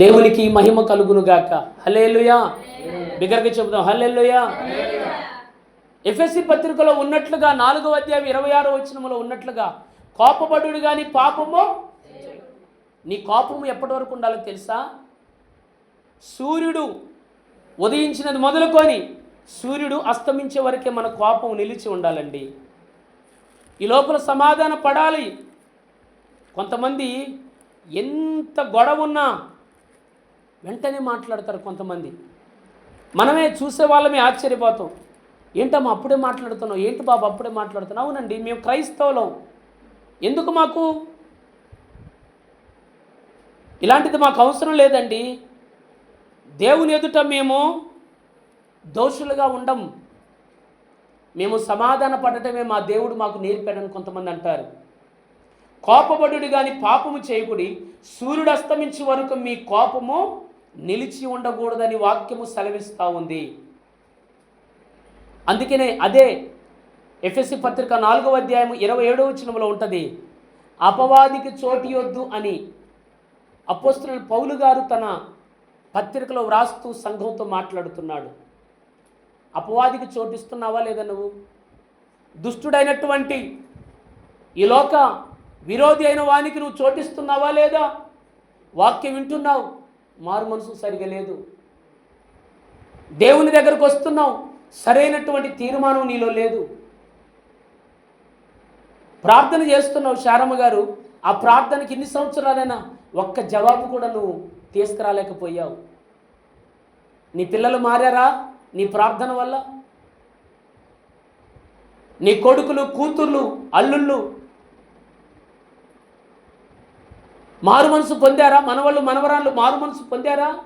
దేవునికి మహిమ కలుగును గాక. హలేలుయా బిగరగా చెబుదాం హలేలుయా ఎఫ్ఎస్సి పత్రికలో ఉన్నట్లుగా నాలుగవ అధ్యాయం ఇరవై ఆరో వచనములో ఉన్నట్లుగా కోపపడుడు కానీ పాపము నీ కోపము ఎప్పటి వరకు ఉండాలో తెలుసా? సూర్యుడు ఉదయించినది మొదలుకొని సూర్యుడు అస్తమించే వరకే మన కోపం నిలిచి ఉండాలండి. ఈ లోపల సమాధాన పడాలి. కొంతమంది ఎంత గొడవ ఉన్నా వెంటనే మాట్లాడతారు కొంతమంది. మనమే చూసే వాళ్ళమే ఆశ్చర్యపోతాం. ఏంటమ్మా అప్పుడే మాట్లాడుతున్నావు? ఏంటి బాబు అప్పుడే మాట్లాడుతున్నావు? అవునండి మేము క్రైస్తవులం. ఎందుకు మాకు? ఇలాంటిది మాకు అవసరం లేదండి. దేవుని ఎదుట మేము దోషులుగా ఉండం. మేము సమాధాన పడటమే మా దేవుడు మాకు నేర్పాడని కొంతమంది అంటారు. కోపపడుడు కానీ పాపము చేయకుడి. సూర్యుడు అస్తమించే వరకు మీ కోపము నిలిచి ఉండకూడదని వాక్యము సెలవిస్తూ ఉంది. అందుకనే అదే ఎఫ్ఎస్సి పత్రిక నాలుగవ అధ్యాయం ఇరవై ఏడవ వచనంలో ఉంటుంది. అపవాదికి చోటియొద్దు అని అపోస్తుల పౌలు గారు తన పత్రికలో వ్రాస్తూ సంఘంతో మాట్లాడుతున్నాడు. అపవాదికి చోటిస్తున్నావా లేదా నువ్వు? దుష్టుడైనటువంటి ఈ లోక విరోధి అయిన వానికి నువ్వు చోటిస్తున్నావా లేదా? వాక్యం వింటున్నావు. మారు మనసు సరిగా లేదు. దేవుని దగ్గరకు వస్తున్నావు. సరైనటువంటి తీర్మానం నీలో లేదు. ప్రార్థన చేస్తున్నావు శారమ్మ గారు. ఆ ప్రార్థనకి ఇన్ని సంవత్సరాలైనా ఒక్క జవాబు కూడా నువ్వు తీసుకురాలేకపోయావు. నీ పిల్లలు మారారా? నీ ప్రార్థన వల్ల? నీ కొడుకులు కూతుర్లు అల్లుళ్ళు మారు మనసు పొందారా? మనవాళ్ళు మనవరాళ్ళు మారు మనసు పొందారా?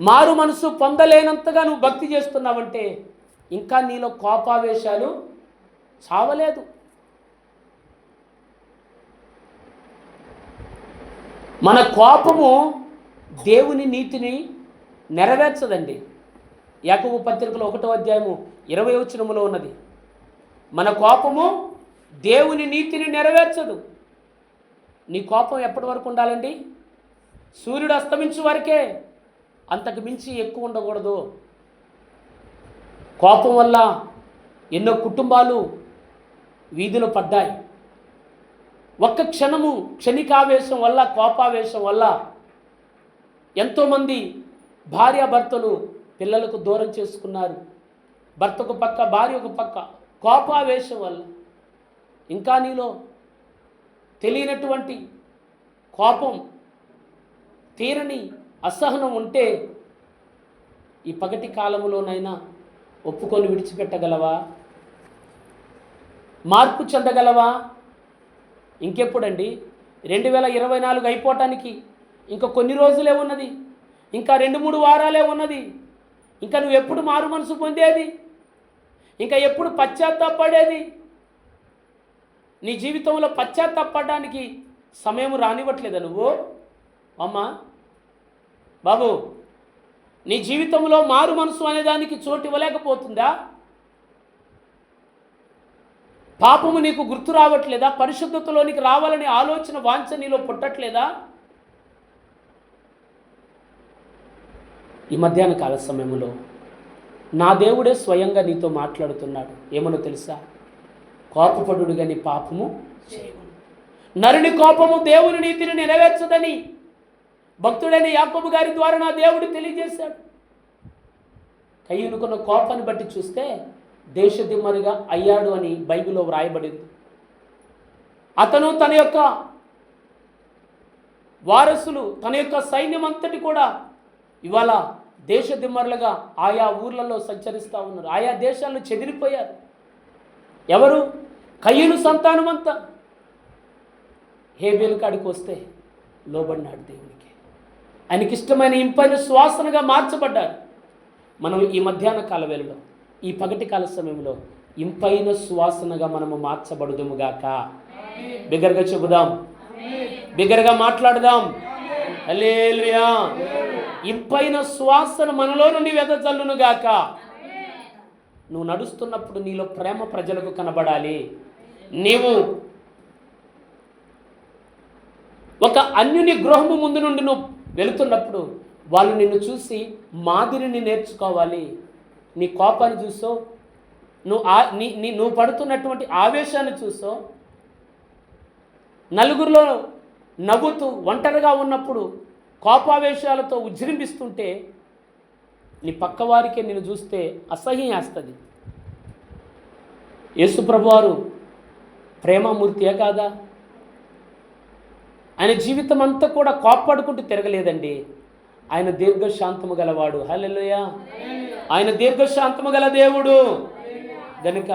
మారు మనసు పొందలేనంతగా నువ్వు భక్తి చేస్తున్నావంటే ఇంకా నీలో కోపావేశాలు చావలేదు. మన కోపము దేవుని నీతిని నెరవేర్చదండి. యాకబు పత్రికలో ఒకటో అధ్యాయము ఇరవై వచనములో ఉన్నది. మన కోపము దేవుని నీతిని నెరవేర్చదు. నీ కోపం ఎప్పటి వరకు ఉండాలండి? సూర్యుడు అస్తమించే వరకే అంతకు మించి ఎక్కువ ఉండకూడదు. కోపం వల్ల ఎన్నో కుటుంబాలు వీధిలో పడ్డాయి. ఒక్క క్షణము క్షణికావేశం వల్ల కోపావేశం వల్ల ఎంతోమంది భార్యాభర్తలు పిల్లలకు దూరం చేసుకున్నారు. భర్త ఒక పక్క భార్య ఒక పక్క కోపావేశం వల్ల ఇంకా నీలో తెలియనటువంటి కోపం తీరని అసహనం ఉంటే ఈ పగటి కాలంలోనైనా ఒప్పుకొని విడిచిపెట్టగలవా? మార్పు చెందగలవా? ఇంకెప్పుడండి? రెండు వేల ఇరవై నాలుగు అయిపోవటానికి ఇంకా కొన్ని రోజులే ఉన్నది. ఇంకా రెండు మూడు వారాలే ఉన్నది. ఇంకా నువ్వు ఎప్పుడు మారు మనసు పొందేది? ఇంకా ఎప్పుడు పశ్చాత్తాపడేది నీ జీవితంలో పశ్చాత్తాపడడానికి సమయం రానివ్వట్లేదా నువ్వు? అమ్మా బాబు నీ జీవితంలో మారు మనసు అనేదానికి చోటు ఇవ్వలేకపోతుందా? పాపము నీకు గుర్తు రావట్లేదా? పరిశుద్ధతలోనికి రావాలనే ఆలోచన వాంఛ నీలో పుట్టట్లేదా? ఈ మధ్యాహ్న కాల సమయంలో నా దేవుడే స్వయంగా నీతో మాట్లాడుతున్నాడు. ఏమనో తెలుసా? కోపపడుడు నీ పాపము నరుని కోపము దేవుని నీతిని నెరవేర్చదని భక్తుడైన యాకోబు గారి ద్వారా నా దేవుడు తెలియజేశాడు. కయ్యునుకున్న కోపాన్ని బట్టి చూస్తే దేశదిమ్మరిగా అయ్యాడు అని బైబిల్లో వ్రాయబడింది. అతను తన యొక్క వారసులు తన యొక్క సైన్యం అంతటి కూడా ఇవాళ దేశదిమ్మరులుగా ఆయా ఊర్లలో సంచరిస్తూ ఉన్నారు. ఆయా దేశాల్లో చెదిరిపోయారు. ఎవరు? కయ్యను సంతానమంతా హేబేలు కాడికి వస్తే లోబడినాడు దేవునికి. ఆయనకి ఇష్టమైన ఇంపైన శ్వాసనగా మార్చబడ్డాడు. మనం ఈ మధ్యాహ్న కాల వేళలో ఈ పగటి కాల సమయంలో ఇంపైన సువాసనగా మనము మార్చబడుదుముగాక. బిగరగా చెబుదాం. బిగరగా మాట్లాడదాం. హల్లెలూయా. ఇంపైన సువాసన మనలో నుండి వెదజల్లును గాక నువ్వు నడుస్తున్నప్పుడు నీలో ప్రేమ ప్రజలకు కనబడాలి. నీవు ఒక అన్యుని గృహము ముందు నుండి నువ్వు వెళుతున్నప్పుడు వాళ్ళు నిన్ను చూసి మాదిరిని నేర్చుకోవాలి. నీ కోపాన్ని చూసో నువ్వు ఆ నీ నీ నువ్వు పడుతున్నటువంటి ఆవేశాన్ని చూసో నలుగురిలో నవ్వుతూ ఒంటరిగా ఉన్నప్పుడు కోపావేశాలతో ఉజ్జరింపిస్తుంటే నీ పక్కవారికే నేను చూస్తే అసహ్యం వేస్తుంది. యేసుప్రభువారు ప్రేమమూర్తియే కాదా? ఆయన జీవితం అంతా కూడా కాపాడుకుంటూ తిరగలేదండి. ఆయన దీర్ఘశాంతము గలవాడు. హల్లెలూయా. ఆయన దీర్ఘశాంతము గల దేవుడు. గనుక